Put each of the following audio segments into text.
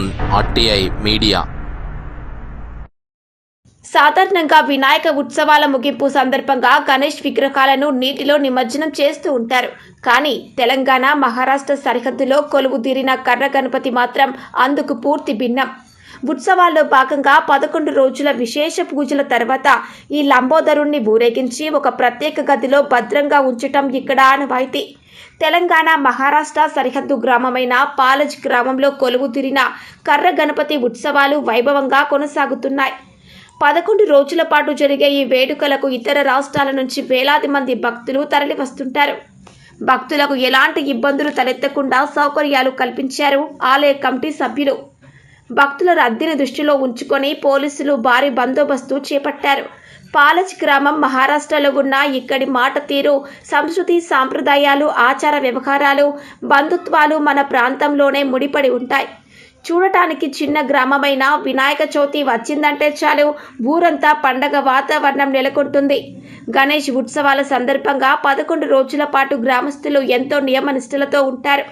Zone RTI media. సాధారణంగా వినాయక ఉత్సవాల ముగింపు సందర్భంగా గణేష్ విగ్రహాలను నీటిలో నిమజ్జనం చేస్తూ ఉంటారు. కానీ తెలంగాణ మహారాష్ట్ర సరిహద్దులో కొలువు తీరిన కర్ర గణపతి మాత్రం అందుకు పూర్తి భిన్నం. ఉత్సవాల్లో భాగంగా పదకొండు రోజుల విశేష పూజల తర్వాత ఈ లంబోదరుణ్ణి ఊరేగించి ఒక ప్రత్యేక గదిలో భద్రంగా ఉంచటం ఇక్కడ ఆనవాయితీ. తెలంగాణ మహారాష్ట్ర సరిహద్దు గ్రామమైన పాలజ్ గ్రామంలో కొలువు తీరిన కర్ర గణపతి ఉత్సవాలు వైభవంగా కొనసాగుతున్నాయి. పదకొండు రోజుల పాటు జరిగే ఈ వేడుకలకు ఇతర రాష్ట్రాల నుంచి వేలాది మంది భక్తులు తరలివస్తుంటారు. భక్తులకు ఎలాంటి ఇబ్బందులు తలెత్తకుండా సౌకర్యాలు కల్పించారు ఆలయ కమిటీ సభ్యులు. భక్తుల రద్దీని దృష్టిలో ఉంచుకొని పోలీసులు భారీ బందోబస్తు చేపట్టారు. పాలజ్ గ్రామం మహారాష్ట్రలో ఉన్న ఇక్కడి మాట తీరు సంస్కృతి సాంప్రదాయాలు ఆచార వ్యవహారాలు బంధుత్వాలు మన ప్రాంతంలోనే ముడిపడి ఉంటాయి. చూడటానికి చిన్న గ్రామమైన వినాయక చవితి వచ్చిందంటే చాలు. ఊరంతా పండగ వాతావరణం నెలకొంటుంది. గణేష్ ఉత్సవాల సందర్భంగా పదకొండు రోజుల పాటు గ్రామస్తులు ఎంతో నియమనిష్టలతో ఉంటారు.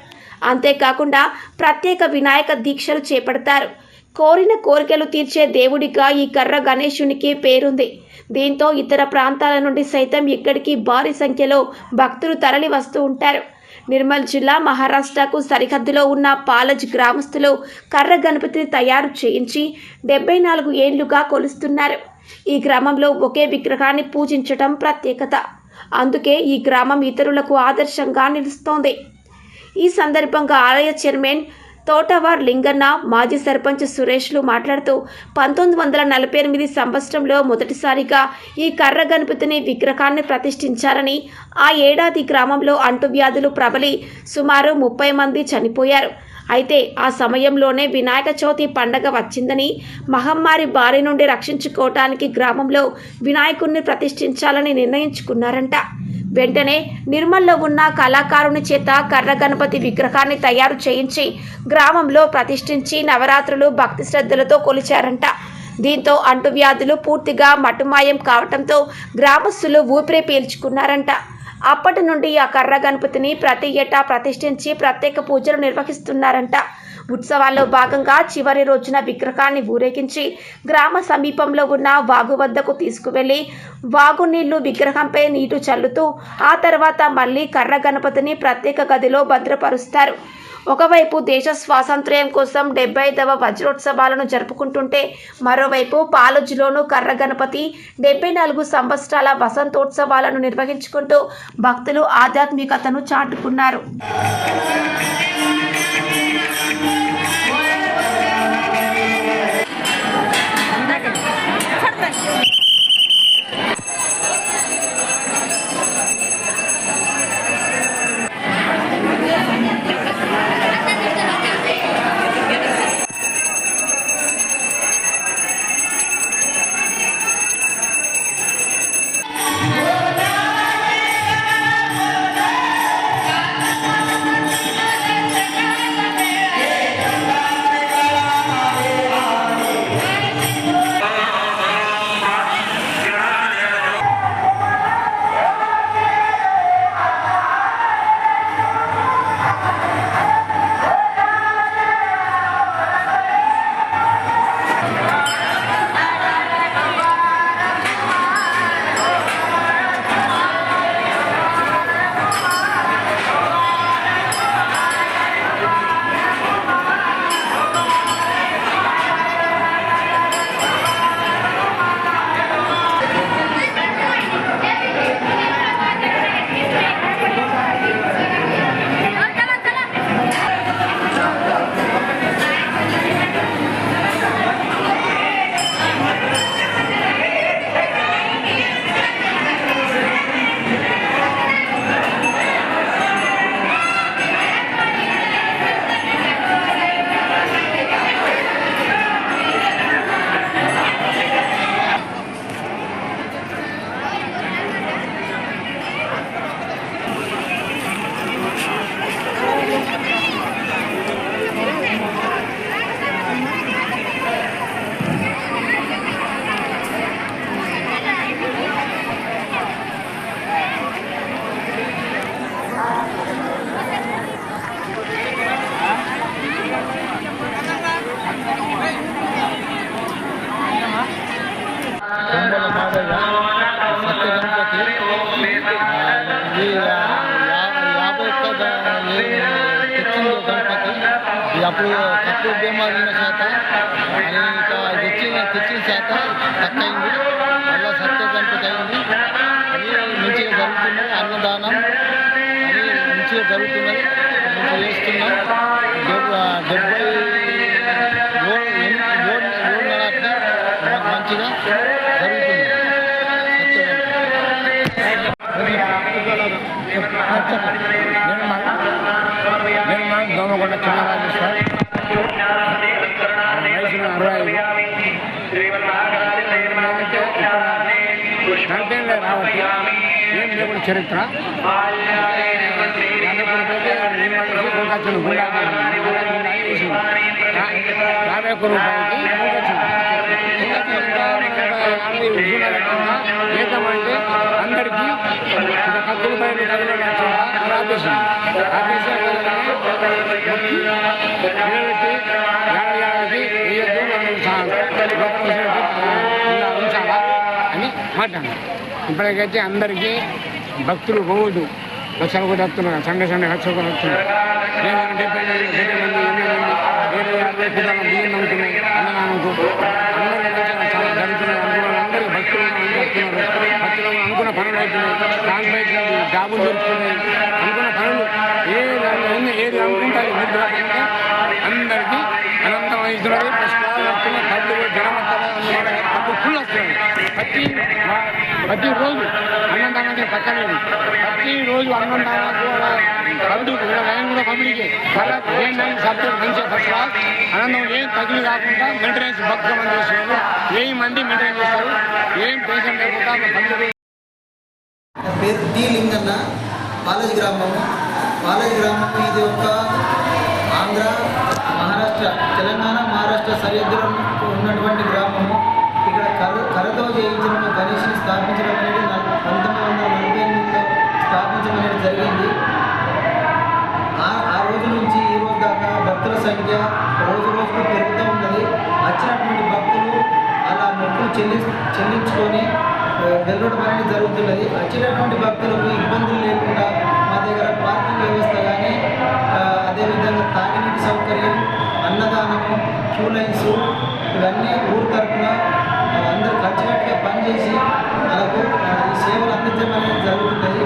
అంతేకాకుండా ప్రత్యేక వినాయక దీక్షలు చేపడతారు. కోరిన కోరికలు తీర్చే దేవుడిగా ఈ కర్ర గణేశునికి పేరుంది. దీంతో ఇతర ప్రాంతాల నుండి సైతం ఇక్కడికి భారీ సంఖ్యలో భక్తులు తరలి వస్తూ ఉంటారు. నిర్మల్ జిల్లా మహారాష్ట్రకు సరిహద్దులో ఉన్న పాలజ్ గ్రామస్తులు కర్ర గణపతిని తయారు చేయించి డెబ్బై నాలుగు ఏళ్ళుగా కొలుస్తున్నారు. ఈ గ్రామంలో ఒకే విగ్రహాన్ని పూజించటం ప్రత్యేకత. అందుకే ఈ గ్రామం ఇతరులకు ఆదర్శంగా నిలుస్తోంది. ఈ సందర్భంగా ఆలయ చైర్మన్ తోటవార్ లింగన్న మాజీ సర్పంచ్ సురేష్లు మాట్లాడుతూ పంతొమ్మిది వందల నలభై ఎనిమిది సంవత్సరంలో మొదటిసారిగా ఈ కర్ర గణపతిని విగ్రహాన్ని ప్రతిష్ఠించారని ఆ ఏడాది గ్రామంలో అంటువ్యాధులు ప్రబలి సుమారు ముప్పై మంది చనిపోయారు. అయితే ఆ సమయంలోనే వినాయక చవితి పండగ వచ్చిందని మహమ్మారి బారి నుండి రక్షించుకోవటానికి గ్రామంలో వినాయకుడిని ప్రతిష్ఠించాలని నిర్ణయించుకున్నారంట. వెంటనే నిర్మల్లో ఉన్న కళాకారుని చేత కర్ర గణపతి విగ్రహాన్ని తయారు చేయించి గ్రామంలో ప్రతిష్ఠించి నవరాత్రులు భక్తి శ్రద్ధలతో కొలిచారంట. దీంతో అంటువ్యాధులు పూర్తిగా మటుమాయం కావటంతో గ్రామస్తులు ఊపిరి పీల్చుకున్నారంట. అప్పటి నుండి ఆ కర్ర గణపతిని ప్రతి ఏటా ప్రతిష్ఠించి ప్రత్యేక పూజలు నిర్వహిస్తున్నారంట. ఉత్సవాల్లో భాగంగా చివరి రోజున విగ్రహాన్ని ఊరేగించి గ్రామ సమీపంలో ఉన్న వాగు వద్దకు తీసుకువెళ్ళి వాగు నీళ్ళు విగ్రహంపై నీటు చల్లుతూ ఆ తర్వాత మళ్ళీ కర్ర గణపతిని ప్రత్యేక గదిలో భద్రపరుస్తారు. ఒకవైపు దేశ స్వాతంత్ర్యం కోసం డెబ్బై ఐదవ వజ్రోత్సవాలను జరుపుకుంటుంటే మరోవైపు పాలజ్లోను కర్ర గణపతి డెబ్బై నాలుగు సంవత్సరాల వసంతోత్సవాలను నిర్వహించుకుంటూ భక్తులు ఆధ్యాత్మికతను చాటుకున్నారు. అప్పుడు తక్కువ బీమాలు ఉన్న శాతం తెచ్చిన తెచ్చిన శాతం తక్కువైంది మళ్ళీ సత్య కంటే అయింది అని మంచిగా జరుగుతున్నది అన్నదానం. అని మంచిగా జరుగుతున్నది. మంచిగా చేస్తున్నాం. డెబ్బై మంచిగా జరుగుతుంది. మా దోమకొండ చిన్నరాజేశ్వర్ వయసు అరవై రావచ్చు ఏం లేకుండా చరిత్ర? యాభై ఒక్క రూపాయలకి ఏకమంటే అందరికీ ఒక పది రూపాయలు. అని మాట్లాడు ఇప్పటికైతే అందరికీ భక్తులు పోవద్దు. లక్షల కూడా వస్తున్నారు. సండే సండే లక్షల కూడా వస్తున్నారు. డెబ్బై మంది డెబ్బై మంది ఎనభై మంది వేరే యాభై కుటుంబం బియ్యం నమ్ముతున్నాయి చాలా జరుగుతున్నాయి. అనుకున్న భక్తులు వస్తున్నారు భక్తులు అనుకున్న పనులు అవుతున్నాయి. కాన్పైట్ జాబులు దొరుకుతున్నాయి. అనుకుంటారు అందరికీ అనంతం వహిస్తున్నారు పుష్పాలు వస్తున్నాయి పళ్ళు కూడా ఫుల్ వస్తుంది. ప్రతి వా- ప్రతి రోజు అన్నదానానికి పక్కలేదు ప్రతి రోజు అన్నదానానికి కూడా పబ్లిక్ కూడా లైన్ కూడా పబ్లిక్ చాలా ఏంటంటే సబ్జెక్ట్ మంచి ఫస్ట్ క్లాస్ ఆనందం ఏం తగిలి కాకుండా మెయింటెనెన్స్ భక్తులు మంది చేస్తున్నారు. వెయ్యి మంది మెయింటైన్ చేస్తారు? ఏం పేషెంట్ లేకుండా పబ్లిక్ పేరు డి లింగన్న. కాలేజ్ గ్రామము కాలేజ్ గ్రామం సరిహద్దులో ఉన్నటువంటి గ్రామము. ఇక్కడ కర కరతో చేయించిన గణేష్ని స్థాపించడం అనేది పంతొమ్మిది వందల నలభై ఎనిమిదిలో స్థాపించడం అనేది జరిగింది. ఆ ఆ రోజు నుంచి ఈ రోజు దాకా భక్తుల సంఖ్య రోజు రోజుకు పెరుగుతూ ఉన్నది. వచ్చినటువంటి భక్తులు అలా మొక్కులు చెల్లి చెల్లించుకొని వెళ్ళడం అనేది జరుగుతున్నది. వచ్చినటువంటి భక్తులకు ఇబ్బందులు లేకుండా మా దగ్గర పార్కింగ్ వ్యవస్థ కానీ క్యూ లైన్స్ ఇవన్నీ ఊరు తరఫున అందరూ కలిసికట్టుగా పనిచేసి మనకు సేవలు అందించడం అనేది జరుగుతుంది